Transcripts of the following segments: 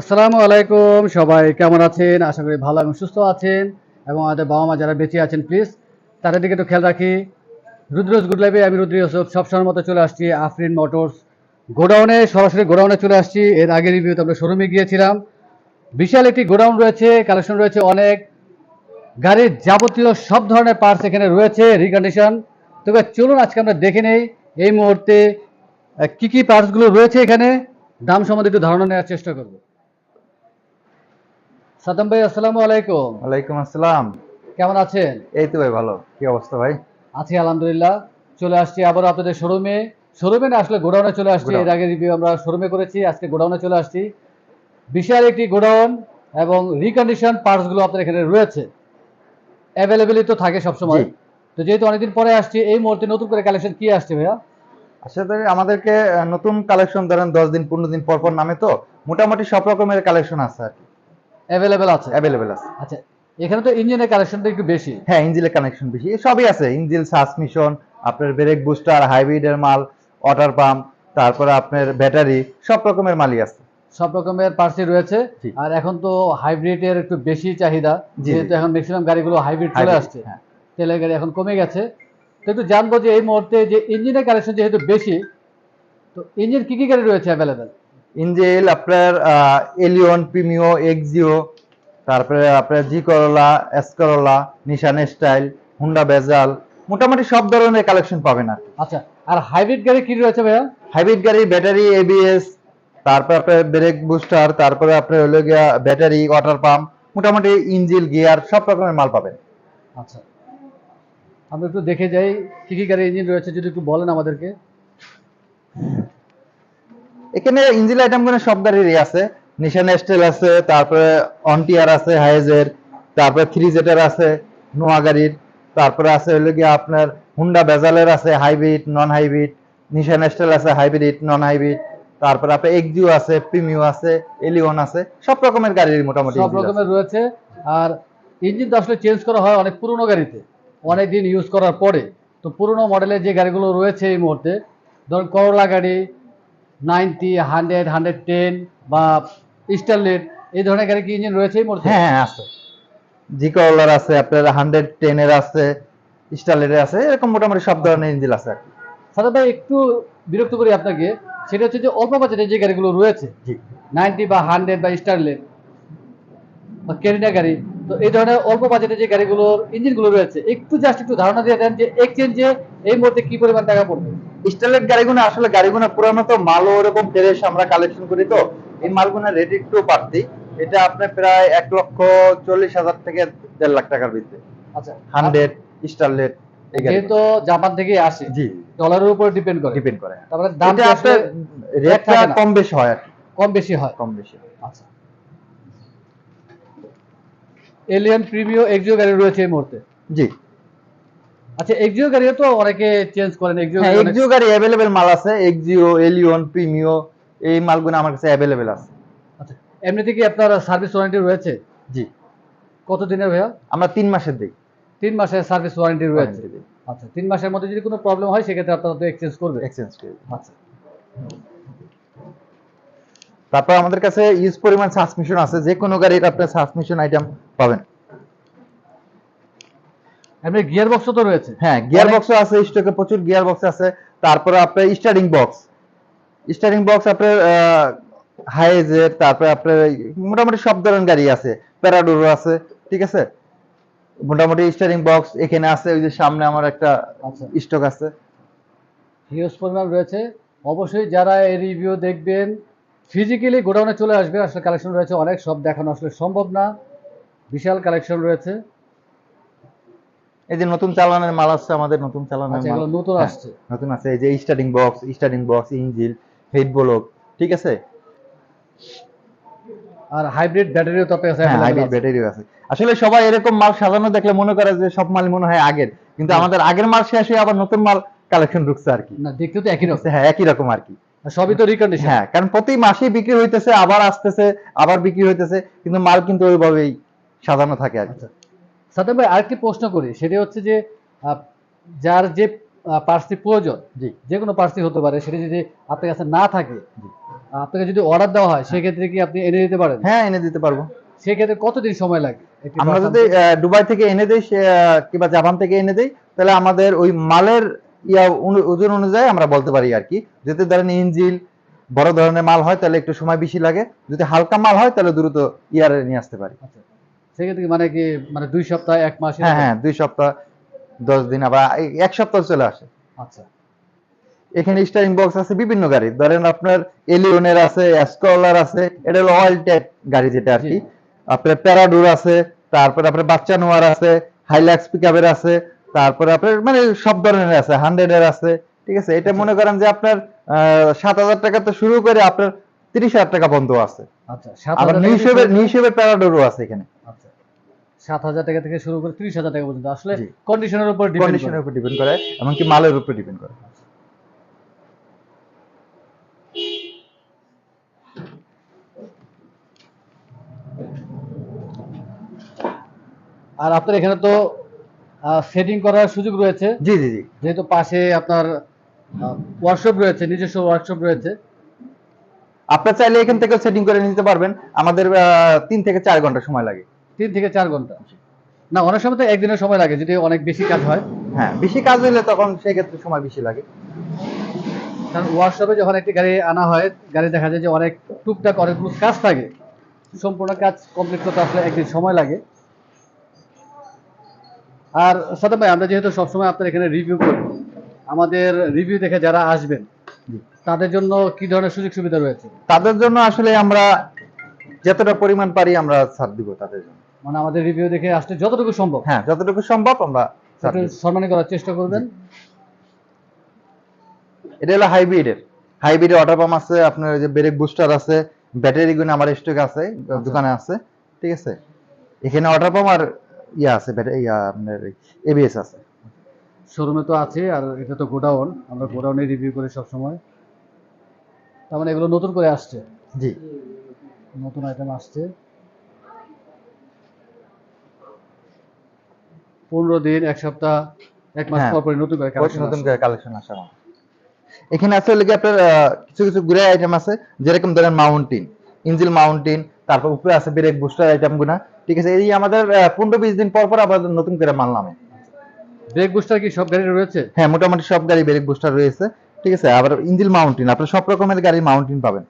আসসালামু আলাইকুম, সবাই কেমন আছেন? আশা করি ভালো এবং সুস্থ আছেন। এবং আমাদের বাবা মা যারা বেঁচে আছেন প্লিজ তাদের দিকে একটু খেয়াল রাখি। রুদ্রজ গুড লাইফে আমি রুদ্র ইউসুফ, সবসময়ের মতো চলে আসছি আফরিন মোটরস গোডাউনে, সরাসরি গোডাউনে চলে আসছি। এর আগে রিভিউতে আমরা শোরুমে গিয়েছিলাম। বিশাল একটি গোডাউন রয়েছে কালেকশন রয়েছে অনেক। গাড়ির যাবতীয় সব ধরনের পার্টস এখানে রয়েছে রিকন্ডিশন তবে চলুন আজকে আমরা দেখে নেই, এই মুহূর্তে কী কি পার্টসগুলো রয়েছে এখানে। দাম সম্বন্ধে একটু ধারণা নেওয়ার চেষ্টা করব। সাদ্দাম ভাই আসসালামু আলাইকুম। ওয়ালাইকুম আসসালাম। কেমন আছেন? এই তো ভাই ভালো। কি অবস্থা ভাই? আছি আলহামদুলিল্লাহ। চলে আসছি আবার আপনাদের শোরুমে। শোরুমে না আসলে গোডাউনে চলে আসছি। এর আগে রিভিউ আমরা শোরুমে করেছি আজকে গোডাউনে চলে আসছি। বিশাল একটি গোডাউন এবং রিকন্ডিশন পার্টসগুলো আপনার এখানে রয়েছে। অ্যাভেলেবেলই তো থাকে সবসময়। তো যেহেতু অনেকদিন পরে আসছি এই মুহূর্তে নতুন করে কালেকশন কি আসছে ভাইয়া? আসলে আমাদেরকে নতুন কালেকশন ধরেন দশ দিন পনেরো দিন পর পর নামে তো মোটামুটি সব রকমের কালেকশন আছে আর কি। অ্যাভেলেবেল আছে। অ্যাভেলেবেল আছে। আচ্ছা এখানে তো ইঞ্জিনের কালেকশনটা একটু বেশি। হ্যাঁ ইঞ্জিনের কানেকশন বেশি। সবই আছে। ইঞ্জিন সাসমিশন আপনার ব্রেক বুস্টার হাইব্রিডের মাল ওয়াটার পাম্প তারপরে আপনার ব্যাটারি সব রকমের মালই আছে। সব রকমের পার্সি রয়েছে। আর এখন তো হাইব্রিডের একটু বেশি চাহিদা। যেহেতু। এখন ম্যাক্সিমাম গাড়িগুলো হাইব্রিড চলে আসছে। হ্যাঁ। তেলের গাড়ি এখন কমে গেছে। তো একটু জানব যে এই মুহূর্তে যে ইঞ্জিনের কালেকশন যেহেতু বেশি তো ইঞ্জিন কি কি গাড়ি রয়েছে অ্যাভেলেবেল ইঞ্জিল আপনার এলিয়ন প্রিমিও এক্সিও তারপরে আপনার G Corolla S Corolla Nissan style Honda Vezel মোটামুটি সব ধরনের কালেকশন পাবেন আর আচ্ছা আর হাইব্রিড গাড়ি কি রয়েছে ভাইয়া? হাইব্রিড গাড়ি ব্যাটারি এবিএস তারপর আপনার ব্রেক বুস্টার তারপরে আপনার হলো গিয়া ব্যাটারি ওয়াটার পাম্প মোটামুটি ইঞ্জিল গিয়ার সব রকমের মাল পাবেন। আচ্ছা আমরা একটু দেখে যাই কি কি গাড়ি ইঞ্জিন রয়েছে যদি একটু বলেন আমাদেরকে। এখানে ইঞ্জিল আইটেমগুলো সব গাড়িরই আছে। নিশান স্টাইল আছে তারপরে অনটিয়ার আছে হাইজের তারপরে থ্রি জেটার আছে নোয়া গাড়ির। তারপরে আছে হলো গিয়া আপনার হুন্ডা বেজালের আছে hybrid non hybrid Nissan style আছে হাইব্রিড নন হাইব্রিড তারপরে আপনার এক্সিও আছে প্রিমিও আছে এলিয়ন আছে সব রকমের গাড়ির মোটামুটি সব রকমের রয়েছে। আর ইঞ্জিন তো আসলে চেঞ্জ করা হয় অনেক পুরনো গাড়িতে। অনেক দিন ইউজ করার পরে। তো পুরনো মডেলের যে গাড়িগুলো রয়েছে এই মুহূর্তে ধরুন করলা গাড়ি নাইনটি হান্ড্রেড হান্ড্রেড টেন বা স্টারলেট এই ধরনের গাড়ি কি ইঞ্জিন রয়েছে হ্যাঁ হ্যাঁ আছে। জি করলার আছে আপনার হান্ড্রেড টেনের আছে স্টাইলের আছে এরকম মোটামুটি সব ধরনের ইঞ্জিন আছে আর কি। সাদা ভাই একটু বিরক্ত করি আপনাকে সেটা হচ্ছে যে অল্প বাজেটের যে গাড়িগুলো রয়েছে নাইনটি বা হান্ড্রেড বা স্টারলেট বা কেরিনা গাড়ি তো এই ধরনের অল্প বাজেটের যে গাড়িগুলোর ইঞ্জিনগুলো রয়েছে একটু জাস্ট একটু ধারণা দিয়ে দেন যে এক্সচেঞ্জে এই মুহূর্তে কি পরিমাণ টাকা পড়বে। স্টাইলের গাড়িগুলো আসলে গাড়িগুলো পুরানো তো মালও ওরকম ফ্রেশ আমরা কালেকশন করি তো এই মালগুলো রেট একটু বাড়তি এটা আপনার প্রায় এক লক্ষ চল্লিশ হাজার থেকে দেড় লাখ টাকার ভিতরে। আচ্ছা। হান্ড্রেড স্টারলেট যেহেতু জাপান থেকে আসে জি। ডলারের উপর ডিপেন্ড করে। ডিপেন্ড করে তারপরে দাম থাকে না। কম বেশি হয় কম বেশি হয়। কম বেশি আচ্ছা। এলিয়ান প্রিমিও এক্সিও গাড়ি রয়েছে এই মুহূর্তে? জি। আচ্ছা এক্সিও গাড়িও তো অনেকে চেঞ্জ করেন। এক্সিও হ্যাঁ এক্সিও গাড়ি অ্যাভেলেবেল মাল আছে। এক্সিও এলিয়ন প্রিমিও এই মালগুলো আমার কাছে অ্যাভেলেবেল আছে। আচ্ছা এমনিতে কি আপনার সার্ভিস ওয়ারেন্টি রয়েছে? জি। কত দিনের ভাইয়া? আমরা তিন মাসের দিই। তিন মাসের সার্ভিস ওয়ারেন্টি রয়েছে। আচ্ছা তিন মাসের মধ্যে যদি কোনো প্রবলেম হয় সেক্ষেত্রে আপনারা তো এক্সচেঞ্জ করবে। এক্সচেঞ্জ করে দিই। আচ্ছা। তারপর আমাদের কাছে ইউজ পরিমাণ সাসমিশন আছে যে কোনো গাড়ির আপনার সাসমিশন আইটেম পাবেন। এমনি গিয়ার বক্সও তো রয়েছে। হ্যাঁ গিয়ার বক্স আছে স্টকে প্রচুর গিয়ার বক্স আছে। তারপরে আপনার স্টারিং বক্স স্টারিং বক্স আপনার হাইজের তারপরে আপনার মোটামুটি সব ধরনের গাড়ি আছে। প্যারাডোরো আছে ঠিক আছে? মোটামুটি স্টারিং বক্স এখানে আছে ওই যে সামনে আমার একটা আচ্ছা। স্টক আছে। হিউজ পরিমাণ রয়েছে। অবশ্যই যারা এই রিভিউ দেখবেন ফিজিক্যালি গোডাউনে চলে আসবে আসলে কালেকশন রয়েছে অনেক সব দেখানো আসলে সম্ভব না। বিশাল কালেকশন রয়েছে। এই যে নতুন চালানের মাল আসছে আমাদের নতুন চালানের আচ্ছা মাল। এগুলো নতুন হ্যাঁ, আসছে। নতুন আছে এই যে starting box starting box engine head block ঠিক আছে? আর হাইব্রিড ব্যাটারিও তো আপনার কাছে হ্যাঁ হাইব্রিড আছে। ব্যাটারিও আছে। আসলে সবাই এরকম মাল সাজানো দেখলে মনে করে যে সব মাল মনে হয় আগের কিন্তু আমাদের আগের মাল শেষ হয়ে আবার নতুন মাল কালেকশন ঢুকছে আর কি। না দেখতে তো একই রকম। হ্যাঁ একই রকম আর কি। সবই তো রিকন্ডিশন হ্যাঁ কারণ প্রতি মাসেই বিক্রি হইতেছে আবার আসতেছে আবার বিক্রি হইতেছে কিন্তু মাল কিন্তু ওইভাবেই সাজানো থাকে আর কি। আচ্ছা। ভাই আরেকটি প্রশ্ন করি সেটা হচ্ছে যে যার যে পার্সি প্রয়োজন জি। যে কোনো পার্সি হতে পারে সেটা যদি আপনার কাছে না থাকে আপনাকে যদি অর্ডার দেওয়া হয় সেক্ষেত্রে কি আপনি এনে দিতে পারেন? হ্যাঁ এনে দিতে পারব। সেক্ষেত্রে কতদিন সময় লাগে? আমরা যদি দুবাই থেকে এনে দেই কিংবা জাপান থেকে এনে দেই তাহলে আমাদের ওই মালের ইয়া ওজন অনুযায়ী আমরা বলতে পারি আর কি যদি ধরেন ইঞ্জিল বড় ধরনের মাল হয় তাহলে একটু সময় বেশি লাগে। যদি হালকা মাল হয় তাহলে দ্রুত ইয়ারে নিয়ে আসতে পারি। আচ্ছা। সেক্ষেত্রে মানে কি মানে দুই সপ্তাহ এক মাস হ্যাঁ হ্যাঁ দুই সপ্তাহ দশ দিন আবার এক সপ্তাহ চলে আসে। আচ্ছা। এখানে স্টারিং বক্স আছে বিভিন্ন গাড়ি। ধরেন আপনার এলিয়নের আছে স্কলার আছে এটা হলো অয়েল টাইপ গাড়ি যেটা আর কি আপনার প্যারাডোর আছে তারপরে আপনার বাচ্চা নোয়ার আছে হাইলাক্স পিকআপের আছে তারপরে আপনার মানে সব ধরনের আছে হান্ড্রেডের আছে ঠিক আছে? এটা মনে করেন যে আপনার সাত হাজার টাকা তো শুরু করে আপনার তিরিশ হাজার টাকা বন্ধ আছে। আচ্ছা আবার হাজার নিউ শেপের নিউ শেপের প্যারাডোরও আছে এখানে। আচ্ছা সাত হাজার টাকা থেকে শুরু করে ত্রিশ হাজার টাকা পর্যন্ত। আসলে কন্ডিশনের উপর কন্ডিশনের উপর ডিপেন্ড করে এমনকি মালের উপর ডিপেন্ড করে। আর আপনার এখানে তো সেটিং করার সুযোগ রয়েছে। জি জি জি। যেহেতু পাশে আপনার ওয়ার্কশপ রয়েছে নিজস্ব ওয়ার্কশপ রয়েছে। আপনার চাইলে এখান থেকে সেটিং করে নিতে পারবেন। আমাদের তিন থেকে চার ঘণ্টা সময় লাগে। তিন থেকে চার ঘণ্টা। না অনেক সময় তো একদিনের সময় লাগে যদি অনেক বেশি কাজ হয়। হ্যাঁ বেশি কাজ হলে তখন সেক্ষেত্রে সময় বেশি লাগে। কারণ ওয়ার্কশপে যখন একটি গাড়ি আনা হয় গাড়ি দেখা যায় যে অনেক টুকটাক অনেকগুলো কাজ থাকে। সম্পূর্ণ কাজ কমপ্লিট করতে আসলে একদিন সময় লাগে। আর সাদা ভাই আমরা যেহেতু সবসময় আপনার এখানে রিভিউ করি আমাদের রিভিউ দেখে যারা আসবেন তাদের জন্য কি ধরনের সুযোগ সুবিধা রয়েছে? তাদের জন্য আসলে আমরা যতটা পরিমাণ পারি আমরা ছাড় দিব তাদের জন্য। মানে আমাদের রিভিউ দেখে আসলে যতটুকু সম্ভব। হ্যাঁ যতটুকু সম্ভব আমরা। সম্মানী করার চেষ্টা করবেন। এটা হলো হাইব্রিডের হাইব্রিডের ওয়াটার পাম্প আছে আপনার যে ব্রেক বুস্টার আছে ব্যাটারি গুলো আমার স্টক আছে দোকানে আছে ঠিক আছে? এখানে ওয়াটার পাম্প আর ইয়া আছে ইয়া আপনার এবিএস আছে। শোরুমে তো আছে আর এটা তো গোডাউন আমরা গোডাউনে রিভিউ করি সবসময়। তার মানে এগুলো নতুন করে আসছে? জি। নতুন আইটেম আসছে। পনেরো দিন এক সপ্তাহ এক মাস হ্যাঁ। পর পরে নতুন করে নতুন করে কালেকশন আসা এখানে আছে কি আপনার কিছু কিছু ঘুরে আইটেম আছে যেরকম ধরেন মাউন্টেন ইঞ্জিল মাউন্টেন তারপর উপরে আছে ব্রেক বুস্টার আইটেম গুনা ঠিক আছে এই আমাদের পনেরো বিশ দিন পর পর আবার নতুন করে মাল নামে। ব্রেক বুস্টার কি সব গাড়ি রয়েছে? হ্যাঁ মোটামুটি সব গাড়ি ব্রেক বুস্টার রয়েছে। ঠিক আছে আবার ইঞ্জিল মাউন্টেন আপনি সব রকমের গাড়ির মাউন্টেন পাবেন।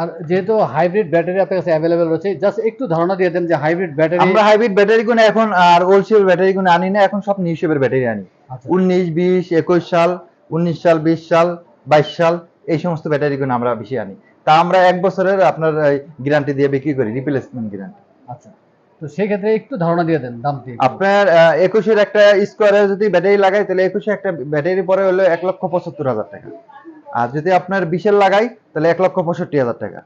আর যেহেতু হাইব্রিড ব্যাটারি আপনার কাছে অ্যাভেলেবেল রয়েছে জাস্ট একটু ধারণা দিয়ে দেন যে হাইব্রিড ব্যাটারি আমরা হাইব্রিড ব্যাটারি গুলো এখন আর ওল্ড শেপের ব্যাটারি গুলো আনি না এখন সব নিউ শেপের ব্যাটারি আনি। আচ্ছা। উনিশ বিশ একুশ সাল উনিশ সাল বিশ সাল বাইশ সাল এই সমস্ত ব্যাটারি গুলো আমরা বেশি আনি। তা আমরা এক বছরের আপনার গ্যারান্টি দিয়ে বিক্রি করি রিপ্লেসমেন্ট গ্যারান্টি আচ্ছা। তো সেই ক্ষেত্রে একটু ধারণা দিয়ে দেন দাম দিয়ে। আপনার একুশের একটা স্কোয়ারে যদি ব্যাটারি লাগাই তাহলে একুশে একটা ব্যাটারি পরে হলো এক লক্ষ পঁচাত্তর হাজার টাকা। আর যদি আপনার বিশের লাগাই তাহলে এক লক্ষ পঁয়ষট্টি হাজার টাকা।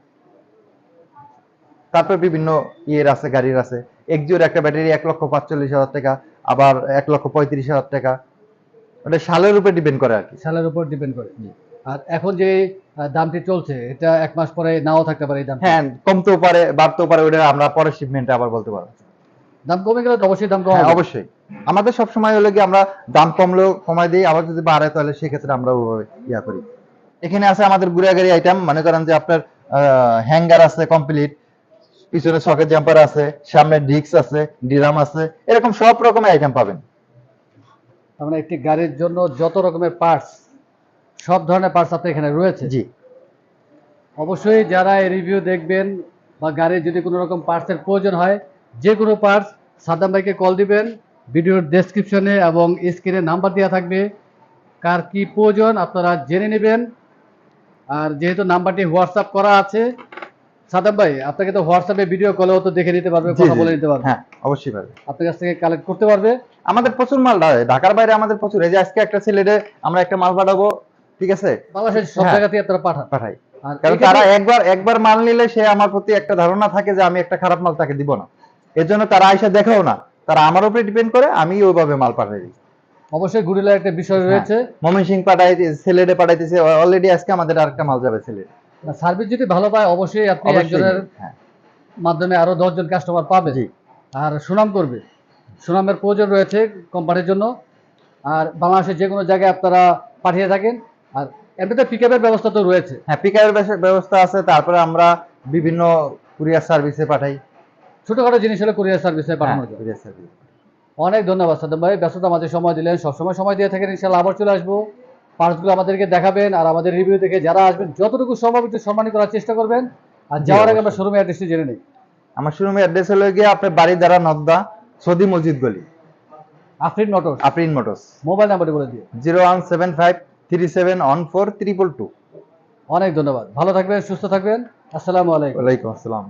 তারপর বিভিন্ন ইয়ের আছে গাড়ির আছে। এক্সিওর একটা ব্যাটারি এক লক্ষ পাঁচচল্লিশ হাজার টাকা আবার এক লক্ষ পঁয়ত্রিশ হাজার টাকা। ওটা সালের উপর ডিপেন্ড করে আর কি। সালের উপর ডিপেন্ড করে। আর এখন যে দামটি চলছে এটা এক মাস পরে নাও থাকতে পারে এই দাম হ্যাঁ কমতেও পারে বাড়তেও পারে ওটা আমরা পরে শিপমেন্টে আবার বলতে পারব। দাম কমে গেলে তো অবশ্যই দাম কম হ্যাঁ অবশ্যই। আমাদের সব সময় হলো কি আমরা দাম কমলেও কমাই দিই আবার যদি বাড়ে তাহলে সেক্ষেত্রে আমরা ইয়া করি। এখানে আছে আমাদের গুড়া গাড়ি আইটেম মনে করেন যে আপনার হ্যাঙ্গার আছে কমপ্লিট পিছনে সকেট জাম্পার আছে সামনে ডিস্ক আছে ডিরাম আছে এরকম সব রকমের আইটেম পাবেন। তার মানে একটি গাড়ির জন্য যত রকমের পার্টস সব ধরনের পার্টস আপনার এখানে রয়েছে? জি। অবশ্যই যারা এই রিভিউ দেখবেন বা গাড়ির যদি কোনো রকম পার্টসের প্রয়োজন হয় যে কোনো পার্টস সাদ্দাম ভাইকে কল দিবেন। ভিডিওর ডেসক্রিপশনে এবং স্ক্রিনে নাম্বার দেওয়া থাকবে। কার কি প্রয়োজন আপনারা জেনে নেবেন। আর যেহেতু নাম্বারটি হোয়াটসঅ্যাপ করা আছে সাদ্দাম ভাই আপনাকে তো হোয়াটসঅ্যাপে ভিডিও কলেও তো দেখে নিতে পারবে কথা বলে নিতে পারবে। হ্যাঁ অবশ্যই পারবে। আপনার কাছ থেকে কালেক্ট করতে পারবে। আমাদের প্রচুর মাল ঢাকার বাইরে আমাদের প্রচুর। এই যে আজকে একটা ছেলেরে আমরা একটা মাল পাঠাবো ঠিক আছে? বাংলাদেশের সব হ্যাঁ। জায়গাতেই আপনারা পাঠান। পাঠাই। কারণ তারা একবার একবার মাল নিলে সে আমার প্রতি একটা ধারণা থাকে যে আমি একটা খারাপ মাল তাকে দিব না। এর জন্য তারা আইসা দেখেও না। তারা আমার উপরে ডিপেন্ড করে আমি ওইভাবে মাল পাঠাই দিই। অবশ্যই গুডিলার একটা বিষয় রয়েছে। মমিন সিং পাঠাই ছেলেরে পাঠাইতেছে অলরেডি আজকে আমাদের আরেকটা মাল যাবে ছেলে সার্ভিস যদি ভালো পায় অবশ্যই আপনি একজনের হ্যাঁ। মাধ্যমে আরও দশজন কাস্টমার পাবে। আর সুনাম করবে। সুনামের প্রয়োজন রয়েছে কোম্পানির জন্য। আর বাংলাদেশের যে কোনো জায়গায় আপনারা পাঠিয়ে থাকেন। আর এমনিতে পিকআপের ব্যবস্থা তো রয়েছে। হ্যাঁ পিকআপের ব্যবস্থা আছে তারপরে আমরা বিভিন্ন কুরিয়ার সার্ভিসে পাঠাই। ছোটখাটো জিনিস হলে কুরিয়ার সার্ভিসে পাঠানো যায়। কুরিয়ার সার্ভিস অনেক ধন্যবাদ সাদ্দাম ভাই। ব্যস্ততা আমাদের সময় দিলেন সবসময় সময় দিয়ে থাকেন ইনশাল্লাহ আবার চলে আসব। পার্টসগুলো আমাদেরকে দেখাবেন আর আমাদের রিভিউ দেখে যারা আসবেন যতটুকু সম্ভব একটু সম্মানী করার চেষ্টা করবেন। আর যাওয়ার আগে আমরা শোরুমের অ্যাড্রেসটি জেনে নিই। আমার শোরুমের অ্যাড্রেস হলো গিয়ে আপনার বাড়ি দ্বারা নদ্দা সদি মসজিদ গলি। Afrin motors Afrin motors mobile নাম্বারটি বলে দিয়ে zero one seven five three seven one four triple two অনেক ধন্যবাদ ভালো থাকবেন সুস্থ থাকবেন আসসালামু আলাইকুম ওয়ালাইকুম আসসালাম